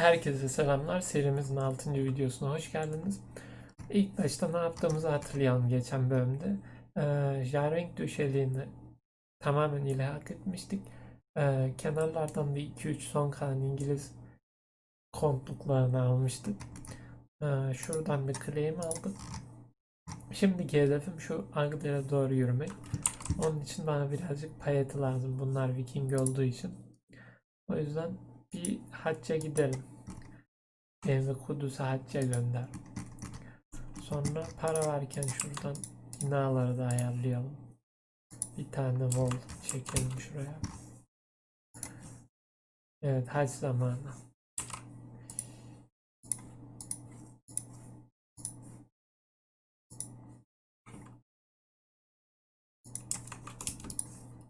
Herkese selamlar. Serimizin 6. videosuna hoş geldiniz. İlk başta ne yaptığımızı hatırlayalım geçen bölümde. Ee, Jarvenk döşeliğini tamamen ilhak etmiştik. Ee, kenarlardan bir 2-3 son kalan İngiliz kontluklarını almıştık. Ee, şuradan bir claim aldık. Şimdiki hedefim şu Agder'e doğru yürümek. Onun için bana birazcık payeti lazım. Bunlar Viking olduğu için. O yüzden bir hacca gidelim. Beni Kudüs'e hacca gönder. Sonra para varken şuradan binaları da ayarlayalım. Bir tane wall çekelim şuraya. Evet hac zamanı.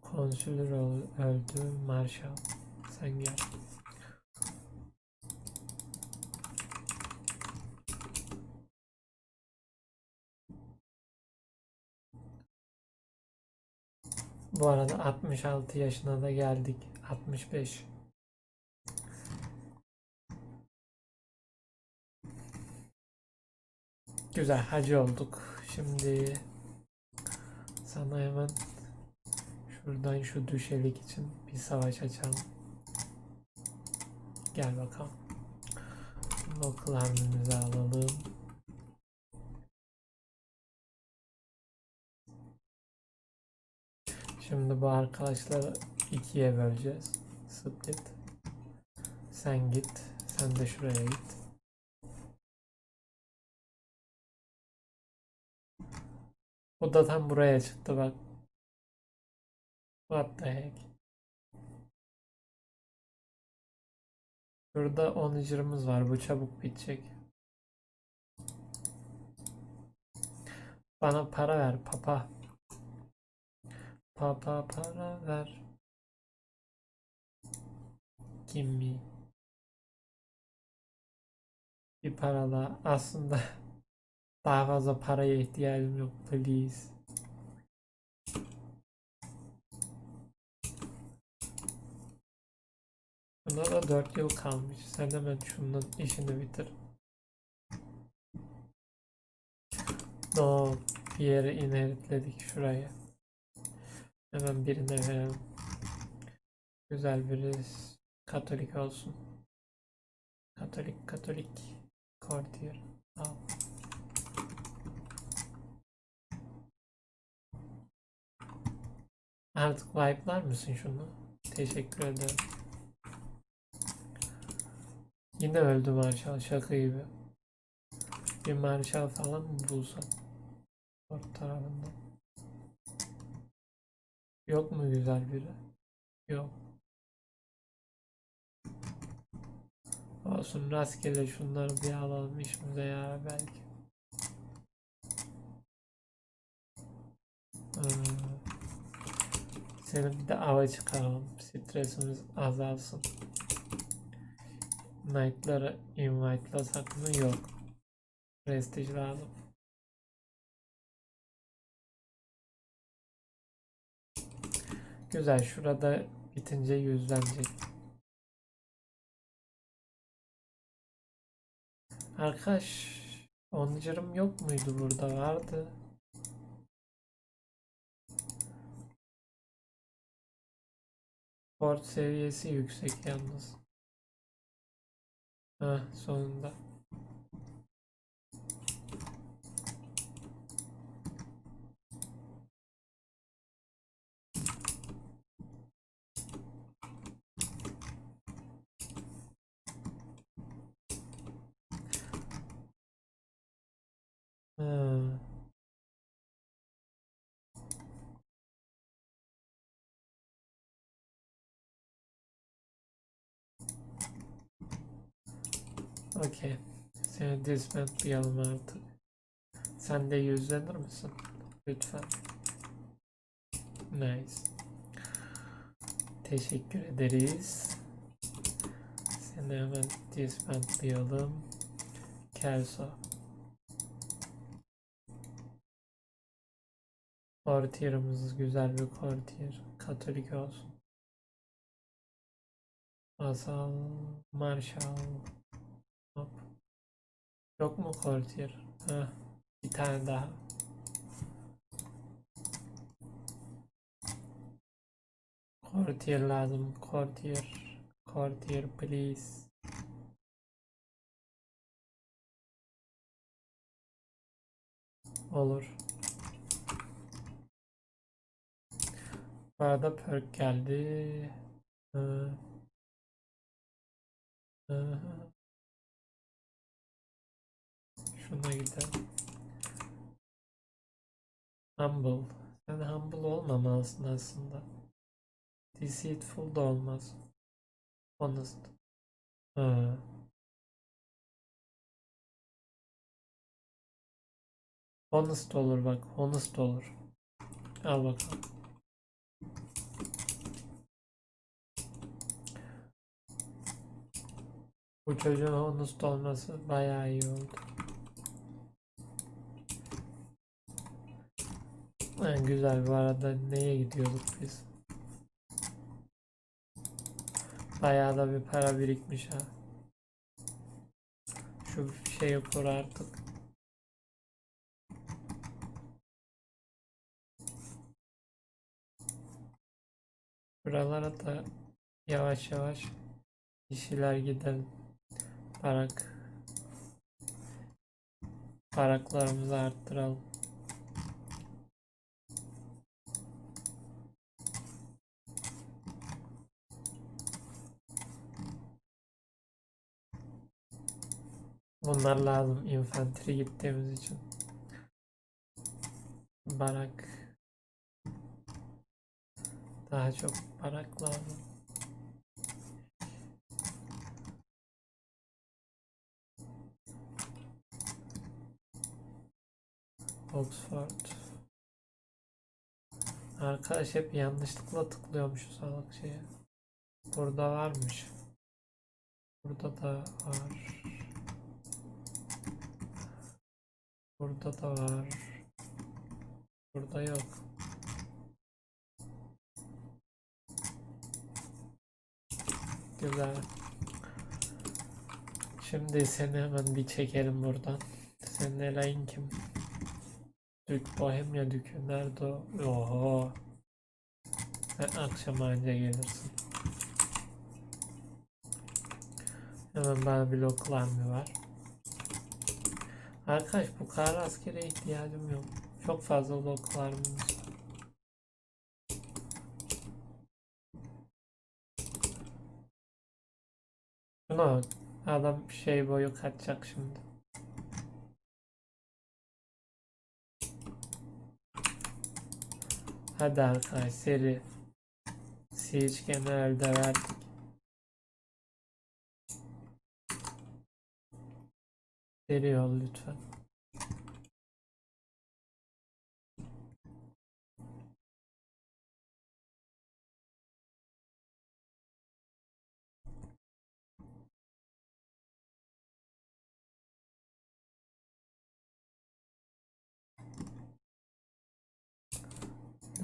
Konsülür öldü. Marshall. Sen gel. Bu arada 66 yaşına da geldik. 65. Güzel hacı olduk. Şimdi sana hemen şuradan şu düşelik için bir savaş açalım. Gel bakalım. Hamlemizi alalım. Şimdi bu arkadaşları ikiye böleceğiz. Split. Sen git. Sen de şuraya git. Bu da tam buraya çıktı bak. What the heck. Şurada onager'ımız var. Bu çabuk bitecek. Bana para ver papa. Papa para ver. Gimme. Bir parala aslında daha fazla paraya ihtiyacım yok please. Buna da 4 yıl kalmış. Sen hemen şunun işini bitir. No, bir yere inheritledik şuraya. Hemen birine verelim. Güzel biri Katolik olsun. Katolik, Katolik. Courtier. Al. Artık wipe'lar mısın şunu? Teşekkür ederim. Yine öldü Marshall şaka gibi. Bir Marshall falan mı bulsam? Orta tarafında. Yok mu güzel biri? Yok. Olsun rastgele şunları bir alalım işimize yarar belki. Hmm. Senin bir de ava çıkaralım. Stresimiz azalsın. Knight'ları invite'lasak mı? Yok. Prestige lazım. Güzel. Şurada bitince yüzlenecek. Arkadaş onager'ım yok muydu burada? Vardı. Port seviyesi yüksek yalnız. Ha sonunda. Ha. Okey. Seni dismantlayalım artık. Sen de yüzlenir misin? Lütfen. Nice. Teşekkür ederiz. Seni hemen dismantlayalım. Kelso. Courtier'ımız güzel bir courtier. Katolik olsun. Asal Marshall Yok mu Courtier? Heh, bir tane daha. Courtier lazım. Courtier. Courtier please. Olur. Bu arada perk geldi. Hı. Hı. Şuna gidelim. Humble. Sen humble olmamalısın aslında. Deceitful da olmaz. Honest. Hı. Honest olur bak. Honest olur. Al bakalım. Bu çocuğun honest olması bayağı iyi oldu. Ha, güzel bu arada neye gidiyorduk biz? Bayağı da bir para birikmiş ha. Şu şeyi kur artık. Buralara da yavaş yavaş işler gidelim. Parak. Paraklarımızı arttıralım. Bunlar lazım infantry gittiğimiz için. Barak. Daha çok barak lazım. Oxford. Arkadaş hep yanlışlıkla tıklıyormuş salak şeye. Burada varmış. Burada da var. Burada da var. Burada yok. Güzel. Şimdi seni hemen bir çekelim buradan. Senin elayın kim? Dük Bohemya Dükü nerede o? Oho. Sen akşam anca gelirsin. Hemen bana bloklar mı var? Arkadaş bu kar askere ihtiyacım yok. Çok fazla bloklar mı? Şuna bak. Adam şey boyu kaçacak şimdi. Hadi arkadaş seri. Siege genelde verdik. Seri ol lütfen.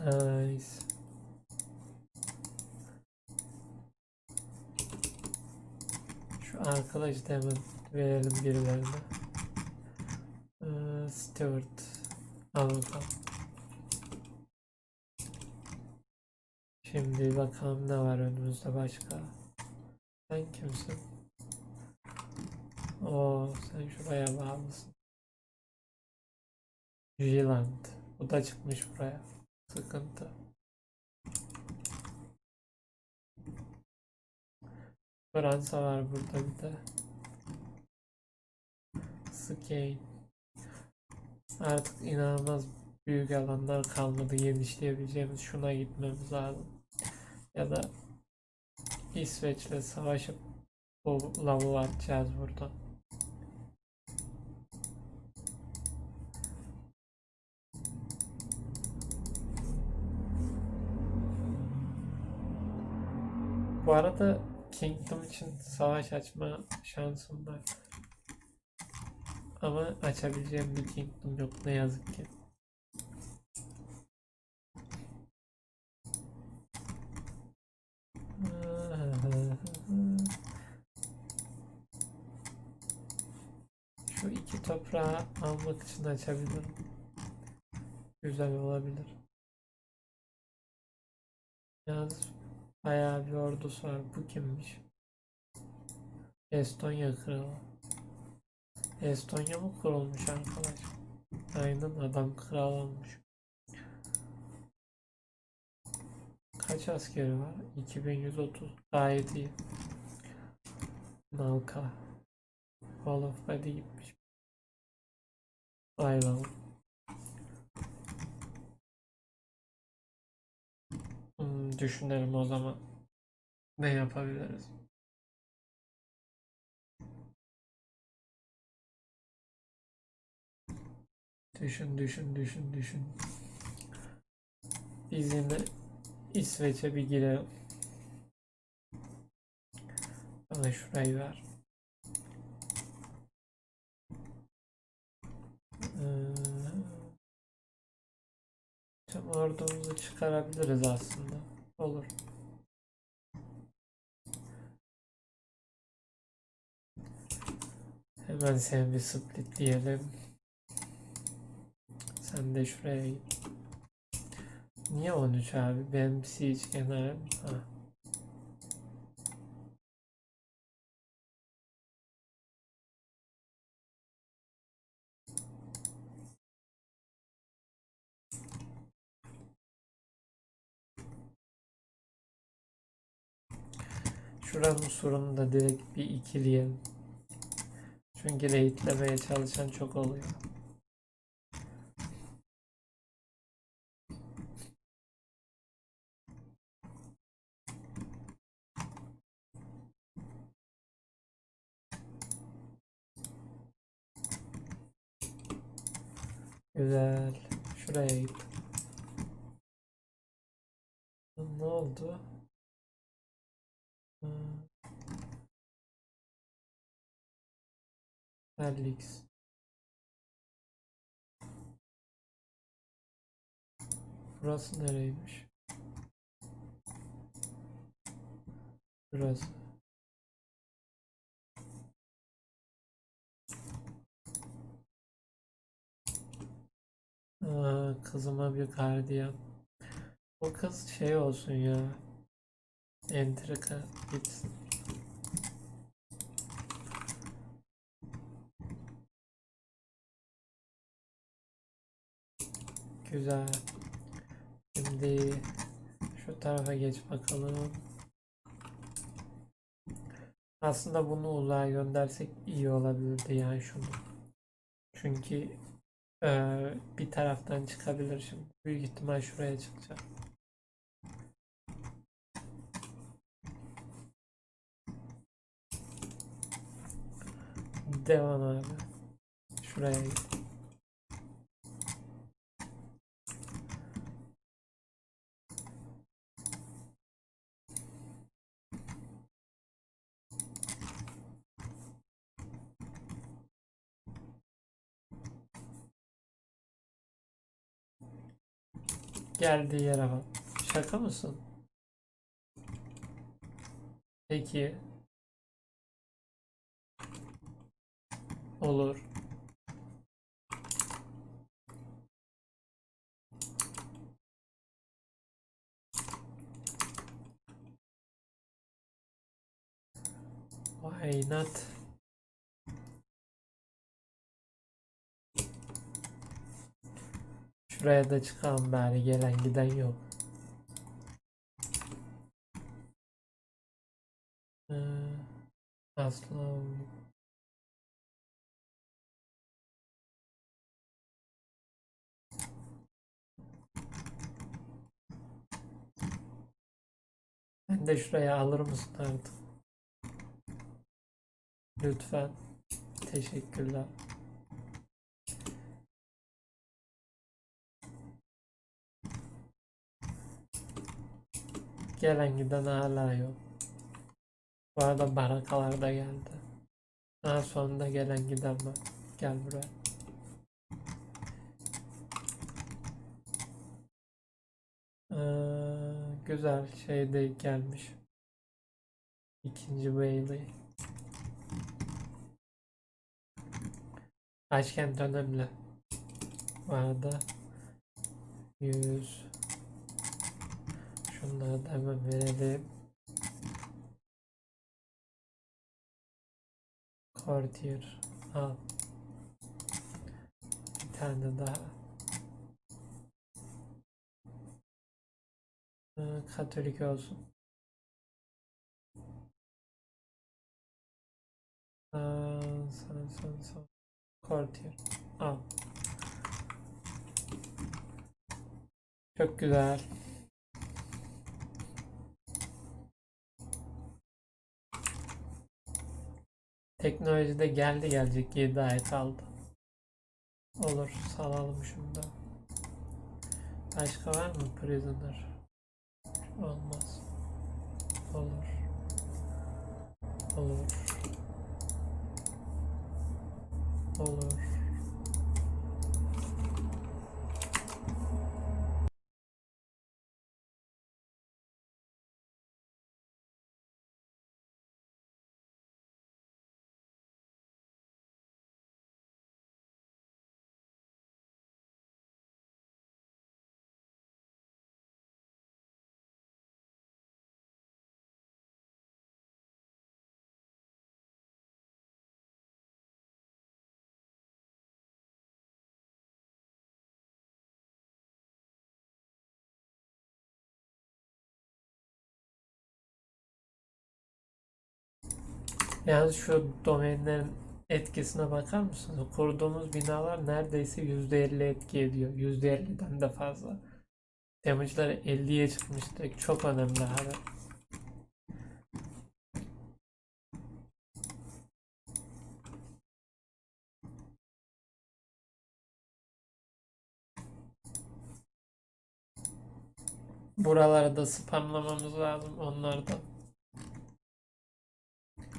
Nice. Şu arkadaş da verelim birilerine. Ee, Stewart. Al. Şimdi bakalım ne var önümüzde başka. Sen kimsin? Oo, sen şuraya bağlısın. Zealand. Bu da çıkmış buraya. Sıkıntı. Fransa var burada bir de. Skate. Artık inanılmaz büyük alanlar kalmadı genişleyebileceğimiz. Şuna gitmemiz lazım. Ya da İsveç'le savaşıp bu lavu atacağız buradan. Bu arada Kingdom için savaş açma şansım var. Ama açabileceğim bir Kingdom yok ne yazık ki. Şu iki toprağı almak için açabilirim. Güzel olabilir. Yalnız bayağı bir ordusu var. Bu kimmiş? Estonya kralı. Estonya mı kurulmuş arkadaş? Aynen adam kral olmuş. Kaç askeri var? 2130. Gayet iyi. Nalka. Hall of Body gitmiş. Be. Hmm, düşünelim o zaman. Ne yapabiliriz? Düşün, düşün, düşün, düşün. Biz yine İsveç'e bir girelim. Bana şurayı ver. Ee, tüm ordumuzu çıkarabiliriz aslında. Olur. Hemen sen bir split diyelim. Sen de şuraya git. Niye 13 abi? Benim siege kenarım. Ha. Şuranın sorunu da direkt bir ikileyelim. Çünkü raidlemeye çalışan çok oluyor. Güzel. Şuraya git. Ne oldu? Alex. Burası nereymiş? Burası. Aa, kızıma bir gardiyan. O kız şey olsun ya. Entrika gitsin. Güzel. Şimdi şu tarafa geç bakalım. Aslında bunu uzağa göndersek iyi olabilirdi yani şunu. Çünkü eee, bir taraftan çıkabilir şimdi. Büyük ihtimal şuraya çıkacak. Devam abi. Şuraya git. Geldiği yere bak. Şaka mısın? Peki. Olur. Why not? Şuraya da çıkalım bari gelen giden yok. Ee, Aslı Sen de şuraya alır mısın artık? Lütfen. Teşekkürler. Gelen giden hala yok. Bu arada barakalar da geldi. Daha sonunda gelen giden var. Gel buraya. Ee, güzel şey de gelmiş. İkinci Bailey. Başkent önemli. Bu arada 100 Şunları da hemen verelim. Courtier al. Bir tane daha. Katolik olsun. Aa, son son son. Al. Çok güzel. Teknolojide geldi gelecek 7 ay kaldı. Olur salalım şunu da. Başka var mı prisoner? Olmaz. Olur. Olur. Olur. Yalnız şu domainlerin etkisine bakar mısınız? Kurduğumuz binalar neredeyse %50 etki ediyor. %50'den de fazla. Damage'lar 50'ye çıkmıştı. Çok önemli abi. Buraları da spamlamamız lazım onlardan.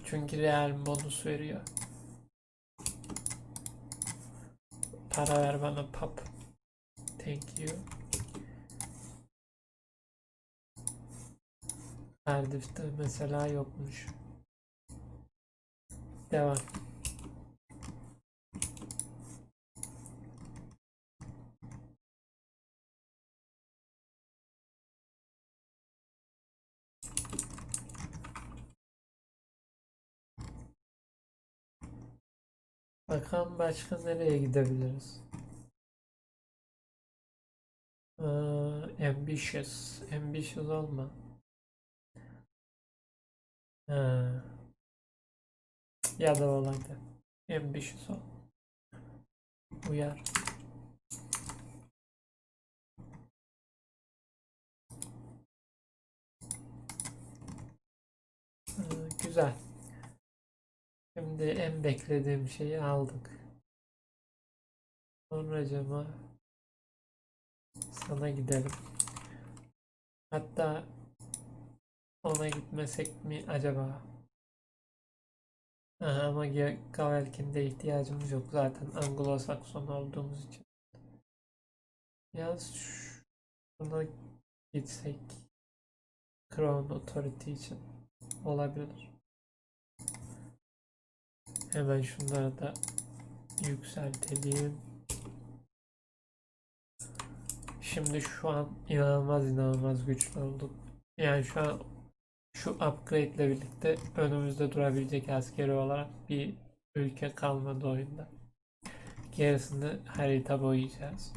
Çünkü real bonus veriyor. Para ver bana pap. Thank you. Cardiff'te mesela yokmuş. Devam. Bakalım başka nereye gidebiliriz? Ee, ambitious. Ambitious olma. Ha. Ya da ol hadi. Ambitious ol. Uyar. Ee, güzel. Şimdi en beklediğim şeyi aldık. Sonracıma sana gidelim. Hatta ona gitmesek mi acaba? Aha, ama Gavelkin'de ihtiyacımız yok zaten Anglo-Sakson olduğumuz için. Yalnız şuna gitsek Crown Authority için olabilir. Hemen şunları da yükseltelim. Şimdi şu an inanılmaz inanılmaz güçlü olduk. Yani şu an şu upgrade ile birlikte önümüzde durabilecek askeri olarak bir ülke kalmadı oyunda. Gerisini harita boyayacağız.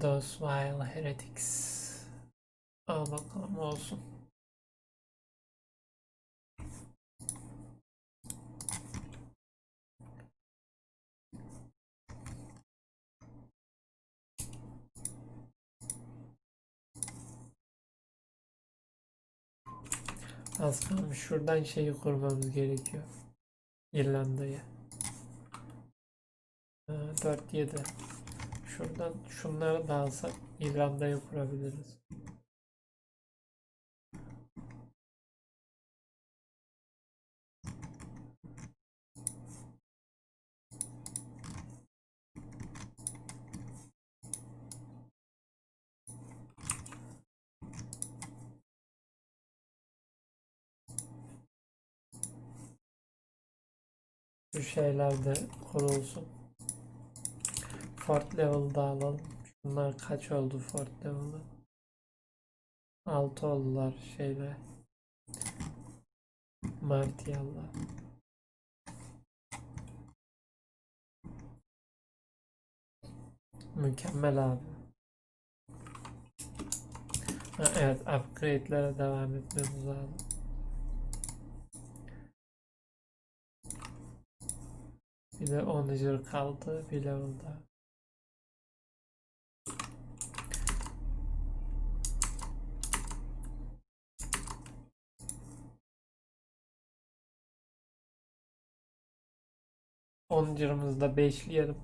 Those vile heretics. Al bakalım olsun. Az kalmış. Şuradan şeyi kurmamız gerekiyor. İrlanda'yı. 4-7. Şuradan şunları da alsak İrlanda'ya kurabiliriz. Bu şeyler de kurulsun. Fort level'da alalım. Bunlar kaç oldu Fort level'da? 6 oldular şeyle. Martial'la. Mükemmel abi. Ha, evet upgrade'lere devam etmemiz lazım. Bir de onager kaldı bir level'da. Onger'ımızda beşleyelim.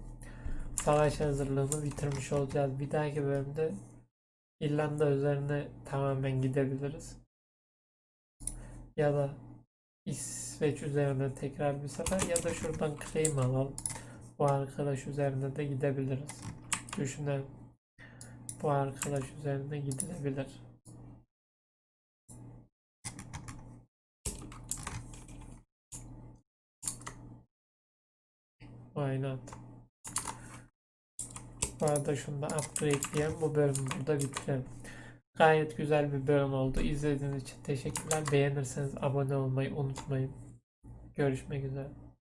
Savaş hazırlığını bitirmiş olacağız. Bir dahaki bölümde İrlanda üzerine tamamen gidebiliriz. Ya da İsveç üzerine tekrar bir sefer ya da şuradan claim alalım. Bu arkadaş üzerine de gidebiliriz. Düşünelim. Bu arkadaş üzerine gidilebilir. Not? Bu arada şunu da upgrade'leyelim. Bu bölümü burada bitirelim. Gayet güzel bir bölüm oldu. İzlediğiniz için teşekkürler. Beğenirseniz abone olmayı unutmayın. Görüşmek üzere.